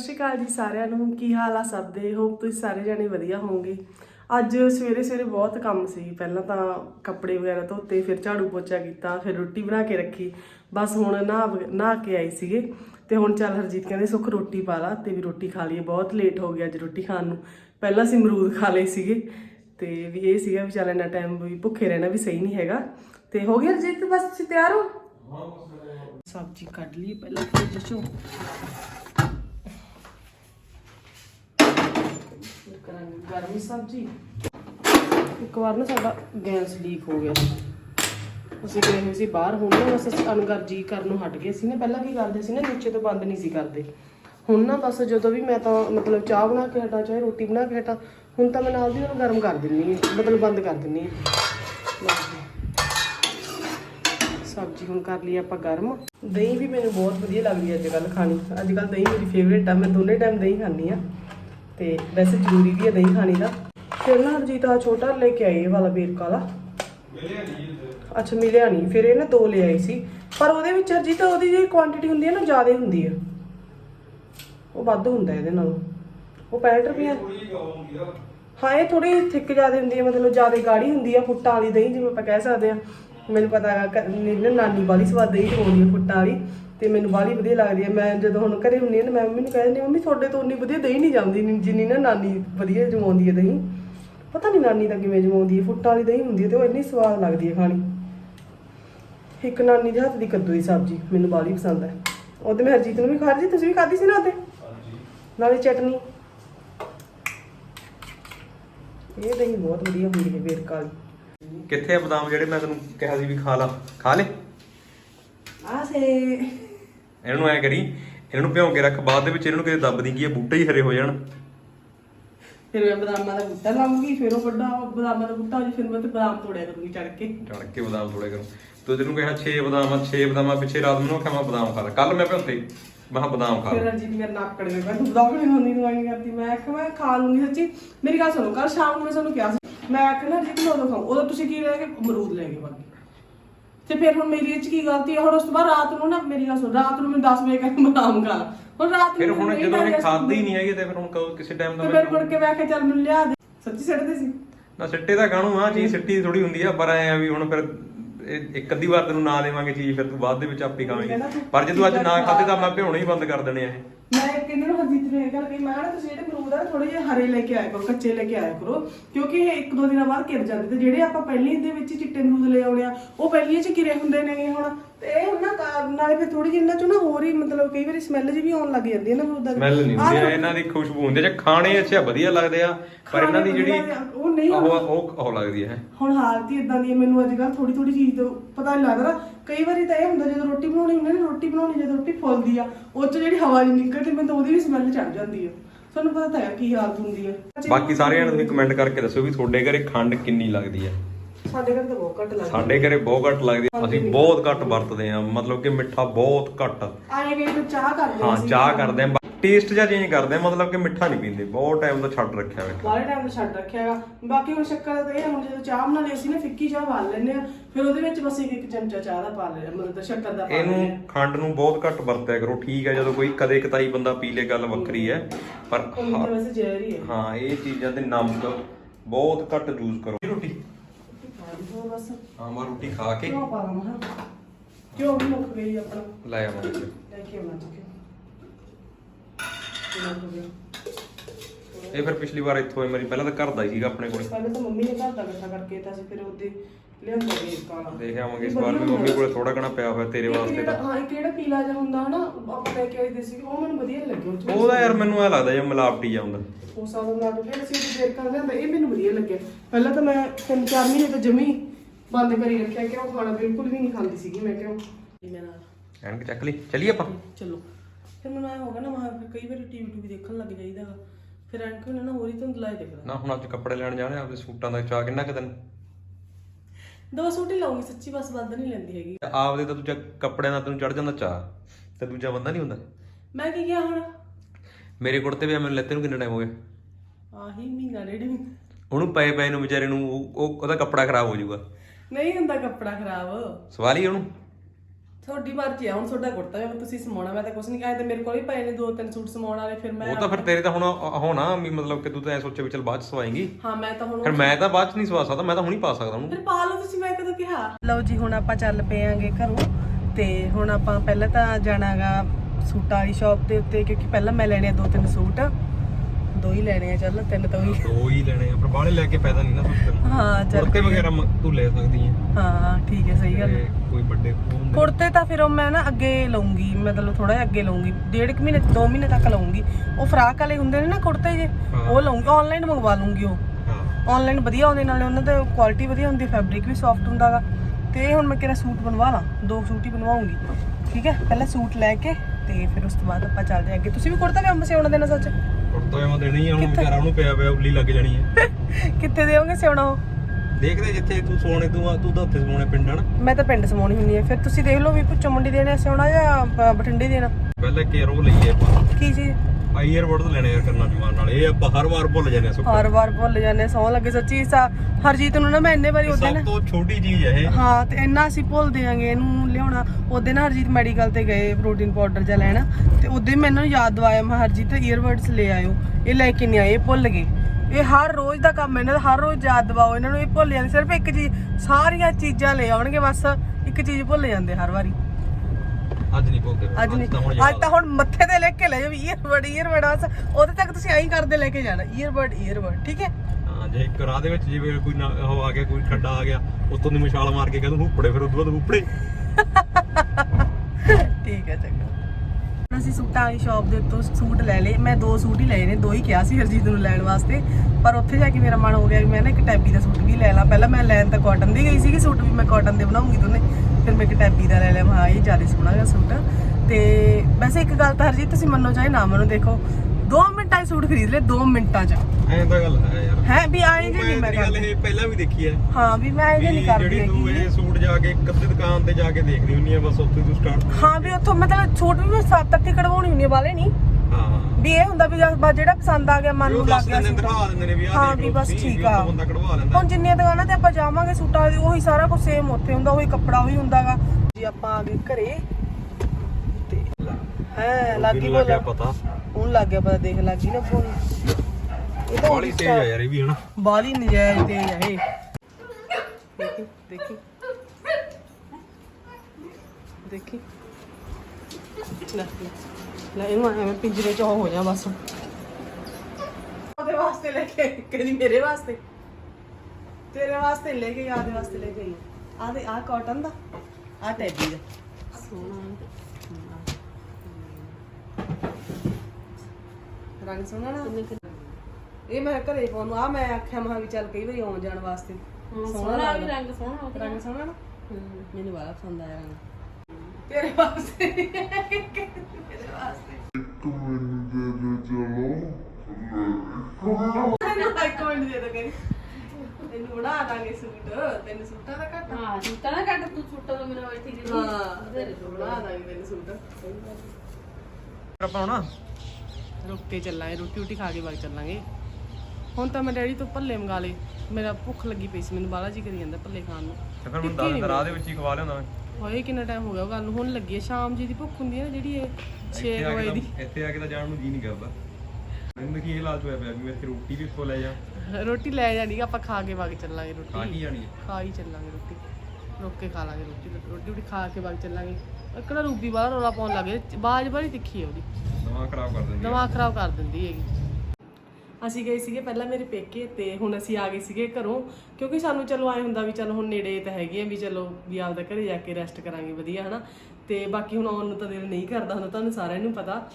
ਸਤਿ ਸ਼੍ਰੀ ਅਕਾਲ ਜੀ ਸਾਰਿਆਂ ਨੂੰ। ਕੀ ਹਾਲ ਆ ਸਭ ਦੇ? ਹੋਪ ਤੁਸੀਂ ਸਾਰੇ ਜਣੇ ਵਧੀਆ ਹੋਵੋਗੇ। ਅੱਜ ਸਵੇਰੇ ਸਵੇਰੇ ਬਹੁਤ ਕੰਮ ਸੀ। ਪਹਿਲਾਂ ਤਾਂ ਕੱਪੜੇ ਵਗੈਰਾ ਧੋਤੇ ਫਿਰ ਝਾੜੂ ਪੋਚਾ ਕੀਤਾ ਫਿਰ ਰੋਟੀ ਬਣਾ ਕੇ ਰੱਖੀ। ਬਸ ਹੁਣ ਨਹਾ ਨਹਾ ਕੇ ਆਈ ਸੀਗੇ। ਤੇ ਹੁਣ ਚੱਲ ਹਰਜੀਤ ਕਹਿੰਦੇ ਸੁੱਖ ਰੋਟੀ ਪਾ ਲਾ ਤੇ ਵੀ ਰੋਟੀ ਖਾ ਲਈਏ। ਬਹੁਤ ਲੇਟ ਹੋ ਗਿਆ ਅੱਜ ਰੋਟੀ ਖਾਣ ਨੂੰ। ਪਹਿਲਾਂ ਅਸੀਂ ਅਮਰੂਦ ਖਾ ਲਏ ਸੀਗੇ। ਤੇ ਵੀ ਇਹ ਸੀਗਾ ਵੀ ਚੱਲ ਇੰਨਾ ਟਾਈਮ ਵੀ ਭੁੱਖੇ ਰਹਿਣਾ ਵੀ ਸਹੀ ਨਹੀਂ ਹੈਗਾ। ਤੇ ਹੋ ਗਿਆ ਹਰਜੀਤ ਬਸ ਤੁਸੀਂ ਤਿਆਰ ਹੋ? ਸਬਜ਼ੀ ਕੱਢ ਲਈ ਪਹਿਲਾਂ ਫ੍ਰਿਜ ਚੋਂ। ਫਿਰ ਕਰਾਂਗੇ। ਗਰਮ ਸਬਜ਼ੀ ਇੱਕ ਵਾਰ ਨਾ ਸਾਡਾ ਗੈਸ ਲੀਕ ਹੋ ਗਿਆ ਅਸੀਂ ਗਏ ਹੋਏ ਸੀ ਬਾਹਰ। ਹੁਣ ਨਾ ਬਸ ਅਸੀਂ ਅਨਗਰਜੀ ਕਰਨ ਨੂੰ ਹਟ ਗਏ ਸੀ ਨਾ। ਪਹਿਲਾਂ ਕੀ ਕਰਦੇ ਸੀ ਨਾ, ਨੀਚੇ ਤੋਂ ਬੰਦ ਨਹੀਂ ਸੀ ਕਰਦੇ। ਹੁਣ ਨਾ ਬਸ ਜਦੋਂ ਵੀ ਮੈਂ ਤਾਂ ਮਤਲਬ ਚਾਹ ਬਣਾ ਕੇ ਹਟਾਂ, ਚਾਹੇ ਰੋਟੀ ਬਣਾ ਕੇ ਹਟਾਂ, ਹੁਣ ਤਾਂ ਮੈਂ ਨਾਲ ਦੀ ਨਾਲ ਗਰਮ ਕਰ ਦਿੰਨੀ ਹਾਂ। ਮਤਲਬ ਬੰਦ ਕਰ ਦਿੰਨੀ ਹਾਂ। ਸਬਜ਼ੀ ਹੁਣ ਕਰ ਲਈ ਆਪਾਂ ਗਰਮ। ਦਹੀਂ ਵੀ ਮੈਨੂੰ ਬਹੁਤ ਵਧੀਆ ਲੱਗਦੀ ਹੈ ਅੱਜ ਕੱਲ ਖਾਣੀ। ਅੱਜ ਕੱਲ ਦਹੀਂ ਮੇਰੀ ਫੇਵਰੇਟ ਆ। ਮੈਂ ਦੋਨੇ ਟਾਈਮ ਦਹੀਂ ਖਾਂਦੀ ਆ ਤੇ ਵੈਸੇ ਜ਼ਰੂਰੀ ਵੀ ਹੈ ਦਹੀਂ ਖਾਣੀ ਦਾ। ਫਿਰ ਨਾ ਹਰਜੀਤ ਆ ਛੋਟਾ ਲੈ ਕੇ ਆਈ ਇਹ ਵਾਲਾ ਬੇਰਕਾ ਵਾਲਾ। ਅੱਛਾ, ਮਿਲਿਆ ਨਹੀਂ। ਫਿਰ ਇਹ ਨਾ ਦੋ ਲੈ ਆਈ ਸੀ। ਪਰ ਉਹਦੇ ਵਿੱਚ ਹਰਜੀਤ ਉਹਦੀ ਜਿਹੜੀ ਕੁਆਂਟੀਟੀ ਹੁੰਦੀ ਹੈ ਨਾ, ਜ਼ਿਆਦਾ ਹੁੰਦੀ ਹੈ। ਉਹ ਵੱਧ ਹੁੰਦਾ ਇਹਦੇ ਨਾਲੋਂ। ਉਹ 65 ਰੁਪਏ ਹਾਂ, ਇਹ ਥੋੜੀ ਥਿੱਕ ਜ਼ਿਆਦਾ ਹੁੰਦੀ ਹੈ, ਮਤਲਬ ਜ਼ਿਆਦਾ ਗਾੜੀ ਹੁੰਦੀ ਹੈ ਫੁੱਟਾਂ ਵਾਲੀ ਦਹੀਂ, ਜਿਵੇਂ ਆਪਾਂ ਕਹਿ ਸਕਦੇ ਆ ਮੈਨੂੰ ਪਤਾ ਹੈਗਾ ਨਾਨੀ ਵਾਲੀ ਸਵਾਦ ਦਹੀਂ ਪਾਉਂਦੀ ਫੁੱਟਾਂ ਵਾਲੀ। ਤੇ ਮੈਨੂੰ ਬਾਹਲੀ ਵਧੀਆ ਲੱਗਦੀ ਹੈ। ਮੈਂ ਜਦੋਂ ਹੁਣ ਘਰੇ ਹੁੰਦੀ ਹਾਂ ਨਾ ਮੈਂ ਮੰਮੀ ਨੂੰ ਕਹਿ ਦਿੰਦੀ ਹਾਂ, ਮੰਮੀ ਤੁਹਾਡੇ ਤੋਂ ਉਨੀ ਵਧੀਆ ਦਹੀਂ ਨਹੀਂ ਜਾਂਦੀ ਨੀ- ਜਿੰਨੀ ਨਾ ਨਾਨੀ ਵਧੀਆ ਜਮਾਉਂਦੀ ਹੈ ਦਹੀਂ। ਪਤਾ ਨਹੀਂ ਨਾਨੀ ਦਾ ਕਿਵੇਂ ਜਮਾਉਂਦੀ ਹੈ ਫੁੱਟਾਂ ਵਾਲੀ ਦਹੀਂ ਹੁੰਦੀ ਹੈ ਤੇ ਉਹ ਇੰਨੀ ਸਵਾਦ ਲੱਗਦੀ ਹੈ ਖਾਣੀ। ਇੱਕ ਨਾਨੀ ਦੇ ਹੱਥ ਦੀ ਕੱਦੂ ਦੀ ਸਬਜ਼ੀ ਮੈਨੂੰ ਬਾਹਲੀ ਪਸੰਦ ਹੈ। ਉਹਦੇ ਮੈਂ ਹਰਜੀਤ ਨੂੰ ਵੀ ਖਾ ਰਹੀ ਸੀ ਤੁਸੀਂ ਵੀ ਖਾਧੀ ਸੀ ਨਾ ਉਹਦੇ ਨਾਲੇ ਚਟਨੀ। ਇਹ ਦਹੀਂ ਬਹੁਤ ਵਧੀਆ ਹੁੰਦੀ ਹੈ ਵੇਰਕਾ ਵਾਲੀ। ਕਿੱਥੇ ਆ ਬਦਾਮ ਜਿਹੜੇ ਮੈਂ ਤੈਨੂੰ ਕਿਹਾ ਸੀ ਵੀ ਖਾ ਲਾ? ਖਾ ਲੈ ਆ ਸੇ ਇਹਨਾਂ ਨੂੰ ਐ ਕਰੀ ਇਹਨਾਂ ਨੂੰ ਭਿਉਂ ਕੇ ਰੱਖ ਬਾਅਦ ਦੇ ਵਿੱਚ ਇਹਨਾਂ ਨੂੰ ਕਿਤੇ ਦੱਬਦੀ ਕੀ ਆ ਬੂਟੇ ਹੀ ਹਰੇ ਹੋ ਜਾਣ। ਫਿਰ ਮੈਂ ਬਦਾਮਾਂ ਦਾ ਬੂਟਾ ਲਾਉਂਗੀ ਫਿਰ ਉਹ ਵੱਡਾ ਬਦਾਮਾਂ ਦਾ ਬੂਟਾ ਹੋ ਜਾਊ, ਫਿਰ ਮੈਂ ਤੇ ਬਦਾਮ ਤੋੜਿਆ ਕਰੂੰਗੀ ਚੜ ਕੇ। ਚੜ ਕੇ ਬਦਾਮ ਥੋੜੇ ਕਰੂੰ। ਤੂੰ ਤੈਨੂੰ ਕਿਹਾ 6 ਬਦਾਮ 6 ਬਦਾਮਾਂ ਪਿੱਛੇ ਰਾਤ ਨੂੰ ਕਿਹਾ ਮੈਂ ਬਦਾਮ ਖਾ ਕੱਲ ਮੈਂ ਭਿਉਂਤੇ ਮੈਂ ਕਿਹਾ ਬਦਾਮ ਖਾ ਫਿਰ ਰਣਜੀਤ ਮੇਰੇ ਨਾਕ ਕੜੇ ਮੈਂ ਤੂੰ ਬਦਾਮ ਨਹੀਂ ਖਾਂਦੀ ਕਰਦੀ। ਮੈਂ ਆਖਿਆ ਮੈਂ ਖਾ ਲੂੰਗੀ ਸੱਚੀ। ਮੇਰੀ ਗੱਲ ਸੁਣੋ ਕੱਲ ਸ਼ਾਮ ਨੂੰ ਮੈਂ ਤੁਹਾਨੂੰ ਕਿਹਾ ਸੀ ਮੈਂ ਆਖਿਆ ਨਾ ਜੀ ਉਦੋਂ ਖਾਉ ਉਦੋਂ ਤੁਸੀਂ ਕੀ ਲੈ ਕੇ ਅਮਰੂਦ ਲੈ ਗਏ। ਬਾਕੀ ਤੇ ਫਿਰ ਹੁਣ ਮੇਰੀ ਇਹ ਚ ਕੀ ਗਲਤੀ ਹੈ? ਹੁਣ ਉਸ ਤੋਂ ਬਾਅਦ ਰਾਤ ਨੂੰ ਨਾ ਮੇਰੀ ਗੱਲ ਸੁਣ ਰਾਤ ਨੂੰ ਮੈਂ 10 ਵਜੇ ਕਹਿੰਦਾ ਬਦਾਮ ਖਾ ਲਾ ਹੁਣ ਰਾਤ ਨੂੰ ਫਿਰ ਹੁਣ ਜਦੋਂ ਇਹ ਖਾਦੇ ਹੀ ਨਹੀਂ ਹੈਗੇ ਤੇ ਫਿਰ ਹੁਣ ਕਹੋ ਕਿਸੇ ਟਾਈਮ ਦਾ ਤੇ ਫਿਰ ਮੁੜ ਕੇ ਮੈਂ ਆਖਿਆ ਚੱਲ ਮੈਨੂੰ ਲਿਆ ਦੇ। ਸੱਚੀ ਸੱਟਦੇ ਸੀ? ਨਾ ਸਿੱਟੇ ਦਾ ਕਾਣੂ ਆ ਚੀਜ਼ ਸਿੱਟੀ ਥੋੜੀ ਹੁੰਦੀ ਆ ਪਰ ਐ ਆ ਵੀ ਹੁਣ ਫਿਰ ਇਹ ਇੱਕ ਅੱਧੀ ਵਾਰ ਤੈਨੂੰ ਨਾ ਦੇਵਾਂਗੇ ਚੀਜ਼ ਫਿਰ ਤੂੰ ਬਾਅਦ ਦੇ ਵਿੱਚ ਆਪੇ ਖਾਵੇਂਗੇ। ਪਰ ਜੇ ਤੂੰ ਅੱਜ ਨਾ ਖਾਦੇ ਤਾਂ ਮੈਂ ਭਿਉਣੇ ਹੀ ਬੰਦ ਕਰ ਦੇਣੇ ਆ ਇਹ। ਮੈਂ ਕਿੰਨੇ ਨੂੰ ਹਰਜੀਤ ਨੂੰ ਇਹ ਗੱਲ ਕਹੀ ਮੈਂ ਕਿਹਾ ਨਾ ਤੁਸੀਂ ਜਿਹੜੇ ਆ ਥੋੜੇ ਜਿਹੇ ਹਰੇ ਲੈ ਕੇ ਆਇਆ ਕਰੋ ਕੱਚੇ ਲੈ ਕੇ ਆਇਆ ਕਰੋ ਕਿਉਂਕਿ ਇਹ ਇੱਕ ਦੋ ਦਿਨਾਂ ਬਾਅਦ ਕਿਰ ਜਾਂਦੇ ਤੇ ਜਿਹੜੇ ਆਪਾਂ ਪਹਿਲੀ ਦੇ ਵਿੱਚ ਚਿੱਟੇ ਅਮਰੂਦ ਲੈ ਆਉਣੇ ਆ ਉਹ ਪਹਿਲੀਆਂ ਚ ਕਿਰੇ ਹੁੰਦੇ ਨੇਗੇ ਹੁਣ। ਤੇ ਇਹ ਹੁਣ ਨਾ ਕਾ- ਨਾਲੇ ਫਿਰ ਥੋੜੀ ਜਿਹੀ ਇਹਨਾਂ ਚੋਂ ਨਾ ਹੋਰ ਹੀ ਮਤਲਬ ਕਈ ਵਾਰੀ ਸਮੈਲ ਜੀ ਵੀ ਆਉਣ ਲੱਗ ਜਾਂਦੀ ਹੈ ਨਾ ਅਮਰੂਦਾਂ ਦੀ ਸਮੈਲ ਨਹੀਂ ਹੁੰਦੀ ਆ, ਇਹਨਾਂ ਦੀ ਖੁਸ਼ਬੂ ਹੁੰਦੀ ਆ ਜੇ ਖਾਣੇ ਅੱਛਾ ਵਧੀਆ ਲੱਗਦੇ ਆ ਪਰ ਇਹਨਾਂ ਦੀ ਖਾਣੇ ਜਿਹੜੀ ਵਧੀਆ ਲੱਗਦੇ ਆ, ਉਹ ਨਹੀਂ ਉਹ ਉਹ ਉਹ ਲੱਗਦੀ ਹੈ। ਹੁਣ ਹਾਲਤ ਹੀ ਇਦਾਂ ਦੀ ਹੈ ਮੈਨੂੰ ਅੱਜ ਕੱਲ ਥੋੜੀ ਥੋੜੀ ਚੀਜ਼ ਤੋਂ ਪਤਾ ਨਹੀਂ ਲੱਗਦਾ ਕਈ ਵਾਰੀ ਤਾਂ ਇਹ ਹੁੰਦਾ ਜਦੋਂ ਰੋਟੀ ਬਣਾਉਣੀ ਹੁੰਦੀ ਹੈ ਨਾ ਰੋਟੀ ਬਣਾਉਣੀ ਜਦੋਂ ਰੋਟੀ ਫੁੱਲਦੀ ਆ ਉਹ ਚ ਜਿਹੜੀ ਹਵਾ ਜੀ ਨਿਕਲਦੀ ਮੈਨੂੰ ਤਾਂ ਉਹਦੀ ਵੀ ਸਮੈਲ ਚੜ ਜਾਂਦੀ ਹੈ ਤੁਹਾਨੂੰ ਪਤਾ ਤਾਂ ਹੈ ਕੀ ਹਾਲਤ ਹੁੰਦੀ ਹੈ। ਬਾਕੀ ਸਾਰਿਆਂ ਨੂੰ ਤੁਸੀਂ ਕਮੈਂਟ ਕਰਕੇ ਦੱਸੋ ਵੀ ਤੁਹਾਡੇ ਘਰੇ ਖੰਡ ਕਿੰਨੀ ਲੱਗਦੀ ਹੈ। ਸਾਡੇ ਘਰ ਤਾਂ ਬਹੁਤ ਘੱਟ ਲੱਗਦਾ ਸਾਡੇ ਘਰੇ ਬਹੁਤ ਘੱਟ ਲੱਗਦੀ ਹੈ। ਅਸੀਂ ਬਹੁਤ ਘੱਟ ਵਰਤਦੇ ਆ ਮਤਲਬ ਕਿ ਮਿੱਠਾ ਬਹੁਤ ਘੱਟ। ਆਏ ਗਏ ਚਾਹ ਕਰਦੇ ਹਾਂ ਸੀ। ਚਾਹ ਕਰਦੇ ਆ ਟੇਸਟ ਜਿਹਾ ਚੇਂਜ ਕਰਦੇ ਆ ਮਤਲਬ ਕਿ ਮਿੱਠਾ ਨਹੀਂ ਪੀਂਦੇ ਬਹੁਤ ਟਾਈਮ ਤੋਂ ਛੱਡ ਰੱਖਿਆ ਵੇ ਬਾਰੇ ਟਾਈਮ ਤੋਂ ਛੱਡ ਰੱਖਿਆ ਹੈਗਾ। ਬਾਕੀ ਹੁਣ ਸ਼ੱਕਰ ਦਾ ਤਾਂ ਇਹ ਆ, ਹੁਣ ਜਦੋਂ ਚਾਹ ਬਣਾ ਲਈ ਅਸੀਂ ਨਾ ਫਿੱਕੀ ਚਾਹ ਵਾਲ ਲੈਨੇ ਆ ਫਿਰ ਉਹਦੇ ਵਿੱਚ ਬਸ ਇੱਕ ਇੱਕ ਚਮਚਾ ਚਾਹ ਦਾ ਪਾ ਲੈਣਾ ਮਤਲਬ ਤਾਂ ਸ਼ੱਕਰ ਦਾ ਪਾ ਲੈਂਦੇ ਇਹਨੂੰ ਖੰਡ ਨੂੰ ਬਹੁਤ ਘੱਟ ਵਰਤਿਆ ਕਰੋ ਠੀਕ ਹੈ ਜਦੋਂ ਕੋਈ ਕਦੇ ਕਤਾਈ ਬੰਦਾ ਪੀ ਲੇ ਗੱਲ ਵੱਖਰੀ ਹੈ। ਪਰ। ਉਹ ਤਾਂ ਵੈਸੇ ਜ਼ਹਿਰ ਹੀ ਹੈ। ਹਾਂ ਇਹ ਚੀਜ਼ਾਂ ਤੇ ਨਮਕ ਬਹੁਤ ਘੱਟ ਯੂਜ਼ ਕਰੋ। ਰੋਟੀ? ਹੋਰ ਬਸ। ਹਾਂ ਮੈਂ ਰੋਟੀ ਖਾ ਕੇ। ਕਿਉਂ ਪਾਵਾਂ ਮੈਂ ਕਿਉਂ ਵੀ ਮੁੱਕ ਗਈ ਆਪਣਾ। ਲੈ ਆਵਾਂਗੇ। ਲੈ ਕੇ ਆਉਣਾ ਚਾਹੀਦਾ ਕਿੰਨਾ ਹੋ ਗਿਆ ਇਹ ਫਿਰ ਪਿਛਲੀ ਵਾਰ ਇੱਥੋਂ ਮੇਰੀ ਪਹਿਲਾਂ ਤਾਂ ਘਰ ਦਾ ਹੀ ਸੀਗਾ ਆਪਣੇ ਕੋਲ। ਪਹਿਲੇ ਤਾਂ ਮੰਮੀ ਨੇ ਘਰ ਦਾ ਇਕੱਠਾ ਕਰਕੇ ਤਾਂ ਅਸੀਂ ਫਿਰ ਉਹਦੇ ਲਿਆਂਦਾ ਵੀ ਕਾਲਾ ਦੇਖ ਆਵਾਂਗੇ ਇਸ ਵਾਰ ਵੀ ਮੰਮੀ ਕੋਲੇ ਥੋੜਾ ਘਣਾ ਪਿਆ ਹੋਇਆ ਤੇਰੇ ਵਾਸਤੇ ਤਾਂ। ਹਾਂ ਇੱਕ ਜਿਹੜਾ ਪੀਲਾ ਜਿਹਾ ਹੁੰਦਾ ਨਾ ਆਪਾਂ ਲੈ ਕੇ ਆਏ ਦੇ ਸੀ ਉਹ ਮੈਨੂੰ ਵਧੀਆ ਲੱਗਿਆ ਉਹ 'ਚ ਉਹਦਾ ਯਾਰ ਮੈਨੂੰ ਐ ਲੱਗਦਾ ਜਿਵੇਂ ਮਿਲਾਵਟੀ ਜਿਹਾ ਹੁੰਦਾ। ਉਹ ਸਾਰਾ ਨਾ ਫਿਰ ਅਸੀਂ ਉਹਦੀ ਦੇਰ ਕਰ ਲਿਆਂਦਾ ਇਹ ਮੈਨੂੰ ਵਧੀਆ ਲੱਗਿਆ। ਪਹਿਲਾਂ ਤਾਂ ਮੈਂ ਤਿੰਨ ਚਾਰ ਮਹੀਨੇ ਤਾਂ ਜਮੀ ਬੰਦ ਕਰੀ ਰੱਖਿਆ ਕਿ ਉਹ ਖਾਣਾ ਬਿਲਕੁਲ ਵੀ ਨਹੀਂ ਖਾਂਦੀ ਸੀਗੀ ਮੈਂ ਕਿਉਂ ਮੈਂ ਨਾਲ। ਐਨਕ ਚੱਕ ਲਈ। ਚੱਲੀਏ ਆਪਾਂ? ਚਲੋ। ਫਿਰ ਮੈਨੂੰ ਐ ਹੋ ਗਿਆ ਨਾ ਮੈਂ ਕਈ ਵਾਰੀ ਟੀਵੀ ਟੂਵੀ ਦੇਖਣ ਲੱਗ ਜਾਈਦਾ। ਵਾ। ਫਿਰ ਐਨਕ ਉਹਨਾਂ ਨਾ ਹੋਰੀ ਧੁੰਦ ਲਾਏ ਦੇਖਦਾ ਨਾ ਹੁਣ ਅੱਜ ਕੱਪੜੇ ਲੈਣ ਜਾਣੇ ਆਪਦੇ ਸੂਟਾਂ ਦਾ ਚਾਹ ਕਿੰਨਾ ਕੁ ਤੈਨੂੰ ਦੋ ਸੂਟ ਹੀ ਲਾਉਂਗੀ ਸੱਚੀ ਬਸ ਵੱਧ ਨਹੀਂ ਲੈਂਦੀ ਹੈਗੀ। ਆਪਦੇ ਤਾਂ ਦੂਜਾ ਕੱਪੜਿਆਂ ਦਾ ਤੈਨੂੰ ਚੜ ਜਾਂਦਾ ਚਾਹ ਤੇ ਦੂਜਾ ਬੰਦਾ ਨਹੀਂ ਹੁੰਦਾ? ਮੈਂ ਕੀ ਕਿਹਾ ਹੁਣ? ਮੇਰੇ ਕੁੜਤੇ ਵੀ ਮੈਨੂੰ ਲੈਤੇ ਨੂੰ ਕਿੰਨਾ ਟਾਈਮ ਹੋ ਗਿਆ? ਆਹੀ ਮਹੀਨਾ ਡੇਢ ਮਹੀਨਾ। ਉਹਨੂੰ ਪਏ ਪਏ ਨੂੰ ਵਿਚਾਰੇ ਨੂੰ ਉਹ ਉਹ- ਉਹਦਾ ਕੱਪੜਾ ਖਰਾਬ ਹੋ ਜਾਊਗਾ। ਨਹੀਂ ਹੁੰਦਾ ਕੱਪੜਾ ਖਰਾਬ। ਸਵਾਲੀ ਉਹਨੂੰ। ਤੁਹਾਡੀ ਮਰਜ਼ੀ ਆ ਹੁਣ ਤੁਹਾਡਾ ਕੁੜਤਾ ਵੀ ਤੁਸੀਂ ਸਮਾਉਣਾ ਮੈਂ ਤਾਂ ਕੁਝ ਨਹੀਂ ਆਏ ਤੇ ਮੇਰੇ ਕੋਲ ਵੀ ਪਏ ਨੇ ਦੋ ਤਿੰਨ ਸੂਟ ਸਮਾਉਣ ਵਾਲੇ ਫਿਰ ਮੈਂ ਉਹ ਤਾਂ ਫਿਰ ਤੇਰੇ ਤਾਂ ਹੁਣ ਹੋਣਾ ਵੀ ਮਤਲਬ ਕਿ ਤੂੰ ਤਾਂ ਐ ਸੋਚੇ ਵੀ ਚਲ ਬਾਅਦ ਚ ਸਵਾਏਂਗੀ। ਹਾਂ ਮੈਂ ਤਾਂ ਹੁਣ ਫਿਰ ਮੈਂ ਤਾਂ ਬਾਅਦ ਚ ਨਹੀਂ ਸਵਾ ਸਕਦਾ ਮੈਂ ਤਾਂ ਹੁਣੀ ਪਾ ਸਕਦਾ ਉਹਨੂੰ। ਫਿਰ ਪਾ ਲਓ ਤੁਸੀਂ ਮੈਂ ਕਦੋਂ ਕਿਹਾ। ਲਓ ਜੀ ਹੁਣ ਆਪਾਂ ਚੱਲ ਪਏ ਆਂਗੇ ਘਰੋਂ ਤੇ ਹੁਣ ਆਪਾਂ ਪਹਿਲਾਂ ਤਾਂ ਜਾਣਾਗਾ ਸੂਟਾਂ ਵਾਲੀ ਸ਼ਾਪ ਦੇ ਉੱਤੇ ਕਿਉਂਕਿ ਪਹਿਲਾਂ ਮੈਂ ਲੈਣੇ ਆ ਦੋ ਤਿੰਨ ਸੂਟ। ਦੋ ਹੀ ਲੈਣੇ ਆ ਚੱਲ ਤਿੰਨ ਤਾਂ ਹੀ ਦੋ ਹੀ ਲੈਣੇ ਆ ਪਰ ਬਾਹਲੇ ਲੈ ਕੇ ਫਾਇਦਾ ਨਹੀਂ ਨਾ ਸੁੱਟ ਹਾਂ ਚੱਲ ਕੁੜਤੇ ਵਗੈਰਾ ਤੂੰ ਲੈ ਸਕਦੀ ਹੈ। ਹਾਂ ਠੀਕ ਹੈ ਸਹੀ ਗੱਲ। ਕੋਈ ਵੱਡੇ ਕੁੜਤੇ ਤਾਂ ਫਿਰ ਉਹ ਮੈਂ ਨਾ ਅੱਗੇ ਲਊਂਗੀ ਮਤਲਬ ਥੋੜਾ ਜਿਹਾ ਅੱਗੇ ਲਊਂਗੀ। ਡੇਢ ਕੁ ਮਹੀਨੇ ਦੋ ਮਹੀਨੇ ਤੱਕ ਲਊਂਗੀ। ਉਹ ਫਰਾਕ ਵਾਲੇ ਹੁੰਦੇ ਨੇ ਨਾ ਕੁੜਤੇ ਜੇ ਉਹ ਲਊਂਗੀ ਆਨਲਾਈਨ ਮੰਗਵਾ ਲੂੰਗੀ ਉਹ। ਆਨਲਾਈਨ ਵਧੀਆ ਆਉਂਦੇ ਨਾਲੇ ਉਹਨਾਂ ਦੇ ਕੁਆਲਿਟੀ ਵਧੀਆ ਹੁੰਦੀ ਫੈਬਰਿਕ ਵੀ ਸੌਫਟ ਹੁੰਦਾਗਾ ਤੇ ਹੁਣ ਮੈਂ ਕਿਹੜਾ ਸੂਟ ਬਣਵਾ ਲਾਂ? ਦੋ ਸੂਟ ਹੀ ਬਣਵਾਉਂਗੀ। ਠੀਕ ਹੈ ਪਹਿਲਾਂ ਸੂਟ ਲੈ ਕੇ ਤੇ ਫਿਰ ਉਸ ਤੋਂ ਬਾਅਦ ਆਪਾਂ ਚੱਲਦੇ ਹਾਂ ਅੱਗੇ। ਤੁਸੀਂ ਵੀ ਕੁੜਤਾ ਪਜਾਮਾ ਸਿਉਣਾ ਦੇਣਾ ਸੱਚ? ਕੁੜਤਾ ਮੈਂ ਦੇਣੀ ਆ ਹੁਣ ਵਿਚਾਰਾ ਉਹਨੂੰ ਪਿਆ ਪਿਆ ਉੱਲੀ ਲੱਗ ਜਾਣੀ ਹੈ ਕਿੱਥੇ ਦੇਵੋਗੇ ਸਿਉਣਾ ਉਹ? ਦੇਖਦੇ ਜਿੱਥੇ ਤੂੰ ਸੋਨੇ ਤੂੰ ਆ- ਤੂੰ ਤਾਂ ਉੱਥੇ ਸੋਨੇ ਪਿੰਡ ਹਨ ਮੈਂ ਤਾਂ ਪਿੰਡ ਸਮਾਉਣੀ ਹੁੰਦੀ ਹੈ ਫਿਰ ਤੁਸੀਂ ਦੇਖ ਲਓ ਵੀ ਪੁੱਚੋ ਮੰਡੀ ਦੇਣਾ ਸਿਉਣਾ ਜਾਂ ਬ- ਬਠਿੰਡੇ ਦੇਣਾ। ਪਹਿਲਾਂ ਕੇਰੋ ਲਈਏ ਆਪਾਂ। ਕੀ ਚੀਜ਼? ਆ ਈਅਰਬਡਸ ਲੈਣੇ ਯਾਰ ਕਰਨਾ ਜਮਾਨ ਨਾਲ। ਇਹ ਆਪਾਂ ਹਰ ਵਾਰ ਭੁੱਲ ਜਾਂਦੇ ਆ ਸੁੱਕਾ ਹਰ ਵਾਰ ਭੁੱਲ ਜਾਂਦੇ ਸੌ ਲੱਗੇ ਸੱਚੀ ਸਾ ਹਰਜੀਤ ਨੂੰ ਨਾ ਮੈਂ ਇੰਨੇ ਵਾਰੀ ਉਹਦੇ ਸਭ ਤੋਂ ਛੋਟੀ ਚੀਜ਼ ਹੈ ਇਹ। ਹਾਂ ਤੇ ਇੰਨਾ ਅਸੀਂ ਭੁੱਲ ਦਿਆਂਗੇ ਇਹਨੂੰ ਲਿਆਉਣਾ। ਉਹਦੇ ਨਾਲ ਹਰਜੀਤ ਮੈਡੀਕਲ ਤੇ ਗਏ ਪ੍ਰੋਟੀਨ ਪਾਊਡਰ ਜਿਹਾ ਲੈਣ। ਤੇ ਉਹਦੇ ਮੈਨੂੰ ਯਾਦ ਦਵਾਇਆ ਮੈਂ ਹਰਜੀਤ ਈਅਰਬਡਸ ਲੈ ਆਇਓ। ਇਹ ਲੈ ਕੇ ਨਹੀਂ ਆਏ ਇਹ ਭੁੱਲ ਗਏ। ਇਹ ਹਰ ਰੋਜ਼ ਦਾ ਕੰਮ ਹੈ ਇਹਨਾਂ ਦਾ ਹਰ ਰੋਜ਼ ਯਾਦ ਦਿਵਾਓ। ਇਹਨਾਂ ਨੂੰ ਇਹ ਭੁੱਲ ਜਾਂਦੇ ਸਿਰਫ ਇੱਕ ਚੀਜ਼ ਸਾਰੀਆਂ ਚੀਜ਼ਾਂ ਲੈ ਆਉਣਗੇ ਬਸ ਇੱਕ ਚੀਜ਼ ਭੁੱਲ ਜਾਂਦੇ ਹਰ ਵਾਰੀ। ਅੱਜ ਨਹੀਂ ਭੁੱਲਦੇ ਅੱਜ ਨਹੀਂ। ਅੱਜ ਤਾਂ ਹੁਣ ਮੱਥੇ ਤੇ ਲਿਖ ਕੇ ਲੈ ਜਾਓ ਈਅਰਬਡ ਈਅਰਬਡ ਬਸ ਉਹਦੇ ਤੱਕ ਤੁਸੀਂ ਐਂ ਕਰਦੇ ਲੈ ਕੇ ਜਾਣਾ ਈਅਰਬਡ ਈਅਰਬਡ ਠੀਕ ਹੈ? ਹਾਂ ਜੇ ਇੱਕ ਰਾਹ ਦੇ ਵਿੱਚ ਜਿਵੇਂ ਕੋਈ ਉਹ ਆ ਗਿਆ ਕੋਈ ਖੱਡਾ ਆ ਗਿਆ ਉਤੋਂ ਦੀ ਮਸ਼ਾਲ ਮਾਰ ਕੇ ਕਹਿੰਦਾ ਹੁੱਪੜੇ ਫਿਰ ਉਦੋਂ ਬਾਅਦ ਹੁੱਪੜੇ। ਠੀਕ ਹੈ ਚੰਗਾ। ਅਸੀਂ ਸੂਟਾਂ ਵਾਲੀ ਸ਼ਾਪ ਦੇ ਉੱਤੋਂ ਸੂਟ ਲੈ ਲਏ। ਮੈਂ ਦੋ ਸੂਟ ਹੀ ਲਏ ਨੇ, ਦੋ ਹੀ ਕਿਹਾ ਸੀ ਹਰਜੀਤ ਨੂੰ ਲੈਣ ਵਾਸਤੇ। ਪਰ ਉੱਥੇ ਜਾ ਕੇ ਮੇਰਾ ਮਨ ਹੋ ਗਿਆ ਕਿ ਮੈਂ ਨਾ ਇੱਕ ਟੈਬੀ ਦਾ ਸੂਟ ਵੀ ਲੈ ਲਾਂ। ਪਹਿਲਾਂ ਮੈਂ ਲੈਣ ਤਾਂ ਕਾਟਨ ਦੀ ਗਈ ਸੀ ਕਿ ਸੂਟ ਵੀ, ਮੈਂ ਕਾਟਨ ਦੇ ਬਣਾਉਂਗੀ ਦੋਨੇ ਫਿਰ ਮੈਂ ਇੱਕ ਟੈਬੀ ਦਾ ਲੈ ਲਿਆ। ਮੈਂ ਹਾਂ, ਇਹ ਜ਼ਿਆਦਾ ਸੋਹਣਾ ਹੈ ਸੂਟ ਤੇ ਵੈਸੇ ਇੱਕ ਗੱਲ ਤਾਂ ਹਰਜੀਤ, ਤੁਸੀਂ ਮੰਨੋ ਚਾਹੇ ਨਾ ਮੰਨੋ, ਦੇਖੋ 2 ਮਿੰਟਾਂ 'ਚ ਸੂਟ ਖਰੀਦ ਲਏ 2 ਮਿੰਟਾਂ 'ਚ। ਐਂ ਤਾਂ ਗੱਲ ਹੈ। ਹੈ ਵੀ ਆਏ ਜੇ ਨਹੀਂ ਮੈਂ ਗੱਲ ਇਹ ਪਹਿਲਾਂ ਵੀ ਦੇਖੀ ਹੈ। ਹਾਂ ਵੀ ਮੈਂ ਇਹ ਨਹੀਂ ਕਰਦੀ ਜਿਹੜੀ ਤੂੰ ਇਹ ਸੂਟ ਜਾ ਕੇ ਇੱਕ ਅੱਧੀ ਦੁਕਾਨ ਤੇ ਜਾ ਕੇ ਦੇਖਦੀ ਹੁੰਨੀ ਆ ਬਸ ਉੱਥੇ ਤੂੰ ਸਟਾਰਟ ਹਾਂ ਵੀ ਉੱਥੋਂ ਮਤਲਬ ਸੂਟ ਵੀ ਮੈਂ ਸੱਤ ਤੱਕ ਹੀ ਕਢਵਾਉਣੀ ਹੁੰਦੀ ਹੈ ਵਾਲੇ ਨਹੀਂ। ਹਾਂ। ਵੀ ਇਹ ਹੁੰਦਾ ਵੀ ਜਿਹੜਾ ਪਸੰਦ ਆ ਗਿਆ ਮਨ ਨੂੰ ਲੱਗ ਗਿਆ ਦਿੰਦੇ ਸੂਟ। ਦਿਖਾ ਦਿੰਦੇ ਨੇ ਵੀ ਆਹ ਹਾਂ ਵੀ ਬਸ ਠੀਕ ਆ ਉੱਥੋਂ ਬੰਦਾ ਕਢਵਾ ਲੈਂਦਾ। ਹੁਣ ਜਿੰਨੀਆਂ ਦੁਕਾਨਾਂ ਤੇ ਆਪਾਂ ਜਾਵਾਂਗੇ ਸੂਟਾਂ ਦੀ ਉਹੀ ਸਾਰਾ ਕੁਝ ਸੇਮ ਉੱਥੇ ਹੁੰਦਾ ਉਹੀ ਕੱਪੜਾ ਉਹੀ ਹੁੰਦਾਗਾ। ਜੀ ਆਪਾਂ ਆ ਗਏ ਘਰੇ। ਤੇ ਹੈ ਲੱਗੀ ਬੋਲ। ਪਤਾ। ਹੁਣ ਲੱਗ ਗਿਆ ਪਤਾ ਦੇਖ ਲੱਗੀ ਨਾ ਫੋਨ ਇਹ ਤਾਂ ਬਾਲੀ ਤੇਜ਼ ਆ ਯਾਰ ਇਹ ਵੀ ਹਨਾ। ਬਾਲੀ ਨਜਾਇਜ਼ ਤੇਜ਼ ਆ ਇਹ। ਦੇਖੀ ਦੇਖੀ। ਦੇਖੀ। ਲੈ ਲੈ, ਇਹਨੂੰ ਐਵੇਂ ਪਿੰਜਰੇ ਚ ਹੋ ਜਾ ਬਸ। ਉਹਦੇ ਵਾਸਤੇ ਲੈ ਕੇ ਕਹਿੰਦੀ ਮੇਰੇ ਵਾਸਤੇ। ਤੇਰੇ ਵਾਸਤੇ ਲੈ ਕੇ ਆਦੇ ਵਾਸਤੇ ਲੈ ਕੇ ਆ ਦੇ ਆ ਕਾਟਨ ਦਾ ਆ ਟੈਬੀ ਦਾ। ਸੋਹਣਾ। ਰੰਗ ਸੋਹਣਾ ਨਾ? ਇਹ ਮੈਂ ਘਰੇ ਪਾਉਣ ਨੂੰ ਆ ਮੈਂ ਆਖਿਆ ਮਹਾ ਵੀ ਚੱਲ ਕਈ ਵਾਰੀ ਆਉਣ ਜਾਣ ਵਾਸਤੇ। ਸੋਹਣਾ ਵੀ ਰੰਗ ਸੋਹਣਾ ਰੰਗ ਸੋਹਣਾ ਨਾ? ਮੈਨੂੰ ਬੜਾ ਪਸੰਦ ਆਇਆ ਰੰਗ। ਤੇਰੇ ਵਾਸਤੇ ਮੇਰੇ ਵਾਸਤੇ। ਇੱਕ ਮਿੰਟ ਦੇ ਦੋ ਕਹਿੰਦੀ। ਤੈਨੂੰ ਬਣਾ ਦਾਂਗੇ ਸੂਟ। ਤੈਨੂੰ ਸੂਟਾਂ ਦਾ ਘੱਟ। ਹਾਂ ਜੂਤਾ ਨਾ ਕੱਟ ਤੂੰ ਛੋਟਾ ਤਾਂ ਮੇਰਾ ਬੈਠੀ ਦੀ ਹਾਂ ਤੈਨੂੰ ਬਣਾ ਦਾਂਗੇ ਤੈਨੂੰ ਸੂਟ। ਆਪਾਂ ਹੁਣ ਰੁਕ ਕੇ ਚੱਲਾਂਗੇ ਰੋਟੀ ਰੋਟੀ ਖਾ ਕੇ ਬਾਅਦ ਚੱਲਾਂਗੇ। ਹੁਣ ਤਾਂ ਮੈਂ ਡੈਡੀ ਤੋਂ ਭੱਲੇ ਮੰਗਾ ਲਏ। ਮੇਰਾ ਭੁੱਖ ਲੱਗੀ ਪਈ ਸੀ ਮੈਨੂੰ ਬਾਲਾ ਜੀ ਕਰੀ ਜਾਂਦਾ ਭੱਲੇ ਖਾਣ ਨੂੰ। ਤੇ ਫਿਰ ਮੈਨੂੰ ਦੱਸ ਦਿੰਦਾ ਰਾਹ ਦੇ ਵਿੱਚ ਹੀ ਖਵਾ ਲਿਆਉਂਦਾ ਮੈਂ। ਹੋਏ ਕਿੰਨਾ ਟਾਈਮ ਹੋ ਗਿਆ ਉਹ ਗੱਲ ਨੂੰ। ਹੁਣ ਲੱਗੀ ਹੈ ਸ਼ਾਮ ਜੀ ਦੀ ਭੁੱਖ ਹੁੰਦੀ ਹੈ ਨਾ ਜਿਹੜੀ ਇਹ 6 ਇੱਥੇ ਆ ਕੇ ਵਜੇ ਦੀ। ਤਾਂ- ਇੱਥੇ ਆ ਕੇ ਤਾਂ ਜਾਣ ਨੂੰ ਜੀ ਨਹੀਂ ਕਰਦਾ। ਮੈਨੂੰ ਕੀ ਇਹ ਲਾਲਚ ਹੋਇਆ ਪਿਆ ਵੀ ਮੈਂ ਇੱਥੇ ਰੋਟੀ ਵੀ ਇੱਥੋਂ ਲੈ ਜਾ। ਰੋਟੀ ਲੈ ਜਾਣੀ ਆਪਾਂ ਖਾ ਕੇ ਬਾਅਦ ਚੱਲਾਂਗੇ ਖਾ ਰੋਟੀ ਕੀ ਜਾਣੀ ਹੈ ਖਾ ਹੀ ਚੱਲਾਂਗੇ ਰੋਟੀ। ਰੁਕ ਕੇ ਖਾ ਲਾਂਗੇ ਰੋਟੀ ਰੋਟੀ ਰੋਟੀ ਖਾ ਕੇ ਬਾਅਦ ਚੱਲਾਂਗੇ। ਇਕੜਾ ਰੂਬੀ ਬਾਹਰ ਰੋਲਾ ਪਾਉਣ ਲੱਗੇ ਬਾਜ ਬੜੀ ਤਿੱਖੀ ਹੈ ਉਹਦੀ। ਦਿਮਾਗ ਖਰਾਬ ਕਰ ਦਿੰਦੀ ਆ। ਦਿਮਾਗ ਖਰਾਬ ਕਰ ਦਿੰਦੀ ਹੈਗੀ। ਅਸੀਂ ਗਏ ਸੀਗੇ ਪਹਿਲਾਂ ਮੇਰੇ ਪੇਕੇ ਤੇ ਹੁਣ ਅਸੀਂ ਆ ਗਏ ਸੀਗੇ ਘਰੋਂ, ਕਿਉਂਕਿ ਸਾਨੂੰ ਚਲੋ ਆਏ ਹੁੰਦਾ ਵੀ ਚਲੋ ਹੁਣ ਨੇੜੇ ਤਾਂ ਹੈਗੇ ਆ ਵੀ ਚਲੋ ਵੀ ਆਪਦਾ ਘਰੇ ਜਾ ਕੇ ਰੈਸਟ ਕਰਾਂਗੇ, ਵਧੀਆ, ਹਨਾ? ਤੇ ਬਾਕੀ ਹੁਣ ਆਉਣ ਨੂੰ ਤਾਂ ਦਿਲ ਨਹੀਂ ਕਰਦਾ ਹੁੰਦਾ ਤੁਹਾਨੂੰ ਸਾਰਿਆਂ ਨੂੰ ਪਤਾ।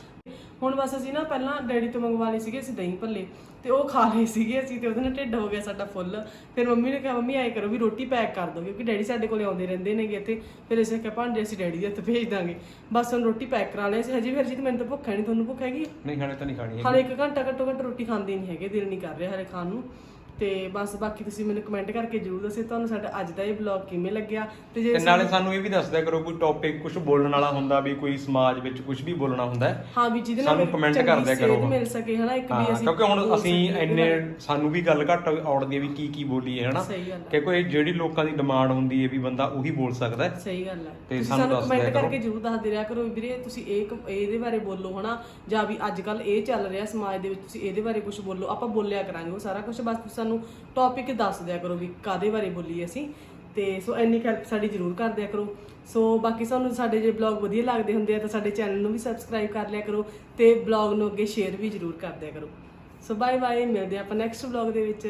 ਹੁਣ ਬਸ ਅਸੀਂ ਨਾ ਪਹਿਲਾਂ ਡੈਡੀ ਤੋਂ ਮੰਗਵਾ ਲਏ ਸੀਗੇ ਅਸੀਂ ਦਹੀਂ ਭੱਲੇ ਤੇ ਉਹ ਖਾ ਲਏ ਸੀਗੇ ਅਸੀਂ ਤੇ ਉਹਦੇ ਨਾਲ ਢਿੱਡ ਹੋ ਗਿਆ ਸਾਡਾ ਫੁੱਲ। ਫਿਰ ਮੰਮੀ ਨੇ ਕਿਹਾ ਮੰਮੀ ਐ ਕਰੋ ਵੀ ਰੋਟੀ ਪੈਕ ਕਰ ਦਿਓ ਕਿਉਂਕਿ ਡੈਡੀ ਸਾਡੇ ਕੋਲੇ ਆਉਂਦੇ ਰਹਿੰਦੇ ਨੇਗੇ ਇੱਥੇ। ਫਿਰ ਅਸੀਂ ਕਿਹਾ ਭਾਂਡੇ ਅਸੀਂ ਡੈਡੀ ਦੇ ਹੱਥ ਭੇਜ ਦਾਂਗੇ। ਬਸ ਹੁਣ ਰੋਟੀ ਪੈਕ ਕਰਾ ਲਿਆ ਸੀ। ਹਜੇ ਫਿਰ ਜੀ ਮੈਨੂੰ ਤਾਂ ਭੁੱਖ ਹੈ ਨਹੀਂ ਤੁਹਾਨੂੰ ਭੁੱਖ ਹੈਗੀ ਨਹੀਂ ਖਾਣੇ ਤਾਂ ਨਹੀਂ ਖਾਣੀ ਹਾਲੇ ਇੱਕ ਘੰਟਾ ਘੱਟੋ ਘੱਟ ਰੋਟੀ ਖਾਂਦੇ ਨਹੀਂ ਹੈਗੇ ਦਿਲ ਨਹੀਂ ਕਰ ਰਿਹਾ ਹਾਲੇ ਖਾਣ ਨੂੰ। ਤੇ ਬਸ ਬਾਕੀ ਤੁਸੀਂ ਮੈਨੂੰ ਕਮੈਂਟ ਕਰਕੇ ਜਰੂਰ ਦੱਸਿਓ ਤੁਹਾਨੂੰ ਸਾਡਾ ਅੱਜ ਦਾ ਇਹ ਵਲੌਗ ਕਿਵੇਂ ਲੱਗਿਆ ਤੇ ਜੇ ਤੇ ਨਾਲੇ ਸਾਨੂੰ ਇਹ ਵੀ ਦੱਸ ਦਿਆ ਕਰੋ ਕੋਈ ਟੌਪਿਕ ਕੁਝ ਬੋਲਣ ਵਾਲਾ ਹੁੰਦਾ ਵੀ ਕੋਈ ਸਮਾਜ ਵਿੱਚ ਕੁਝ ਵੀ ਬੋਲਣਾ ਹੁੰਦਾ ਹੈ ਹਾਂ ਵੀ ਜਿਹਦੇ ਨਾਲ ਸਾਨੂੰ comment ਚੰਗੀ ਕਰ ਦਿਆ ਕਰੋ। ਸੇਧ ਮਿਲ ਸਕੇ ਹਨਾ ਇੱਕ ਹਾਂ ਵੀ ਅਸੀਂ ਕਿਉਂਕਿ ਹੁਣ ਬੋਲ ਅਸੀਂ ਸਕੀਏ ਇੰਨੇ। ਸਾਨੂੰ ਵੀ ਗੱਲ ਘੱਟ ਔੜਦੀ ਹੈ ਵੀ ਕੀ ਕੀ ਬੋਲੀਏ ਹਨਾ ਸਹੀ ਗੱਲ ਹੈ ਕਿ ਕੋਈ ਜਿਹੜੀ ਲੋਕਾਂ ਦੀ ਡਿਮਾਂਡ ਹੁੰਦੀ ਹੈ ਵੀ ਬੰਦਾ ਉਹੀ ਬੋਲ ਸਕਦਾ ਹੈ ਸਹੀ ਗੱਲ ਹੈ ਤੇ ਤੁਸੀਂ ਸਾਨੂੰ ਸਾਨੂੰ ਦੱਸ ਦਿਆ ਕਮੈਂਟ ਕਰੋ। ਕਰਕੇ ਜਰੂਰ ਦੱਸਦੇ ਰਿਹਾ ਕਰੋ ਵੀ ਵੀਰੇ ਤੁਸੀਂ ਇਹ ਕ- ਇਹਦੇ ਬਾਰੇ ਬੋਲੋ ਹਨਾ ਜਾਂ ਵੀ ਅੱਜ ਕੱਲ ਇਹ ਚੱਲ ਰਿਹਾ ਸਮਾਜ ਦੇ ਵਿੱਚ ਤੁਸੀਂ ਇਹਦੇ ਬਾਰੇ ਕੁਝ ਬੋਲੋ ਆਪਾਂ ਬੋਲਿਆ ਕਰਾਂਗੇ ਉਹ ਸਾਰਾ ਕੁਝ ਬਸ ਤੁਸੀਂ ਸਾਨੂੰ ਟੌਪਿਕ ਦੱਸ ਦਿਆ ਕਰੋ ਵੀ ਕਾਦੇ ਬਾਰੇ ਬੋਲੀਏ ਅਸੀਂ। ਤੇ ਸੋ ਇੰਨੀ ਹੈਲਪ ਸਾਡੀ ਜਰੂਰ ਕਰ ਦਿਆ ਕਰੋ। ਸੋ ਬਾਕੀ ਸਾਨੂੰ ਸਾਡੇ ਜੇ ਬਲੌਗ ਵਧੀਆ ਲੱਗਦੇ ਹੁੰਦੇ ਆ ਤਾਂ ਸਾਡੇ ਚੈਨਲ ਨੂੰ ਵੀ ਸਬਸਕ੍ਰਾਈਬ ਕਰ ਲਿਆ ਕਰੋ ਤੇ ਬਲੌਗ ਨੂੰ ਅੱਗੇ ਸ਼ੇਅਰ ਵੀ ਜਰੂਰ ਕਰ ਦਿਆ ਕਰੋ। ਸੋ ਬਾਏ ਬਾਏ ਮਿਲਦੇ ਹਾਂ ਆਪਾਂ ਨੈਕਸਟ ਬਲੌਗ ਦੇ ਵਿੱਚ।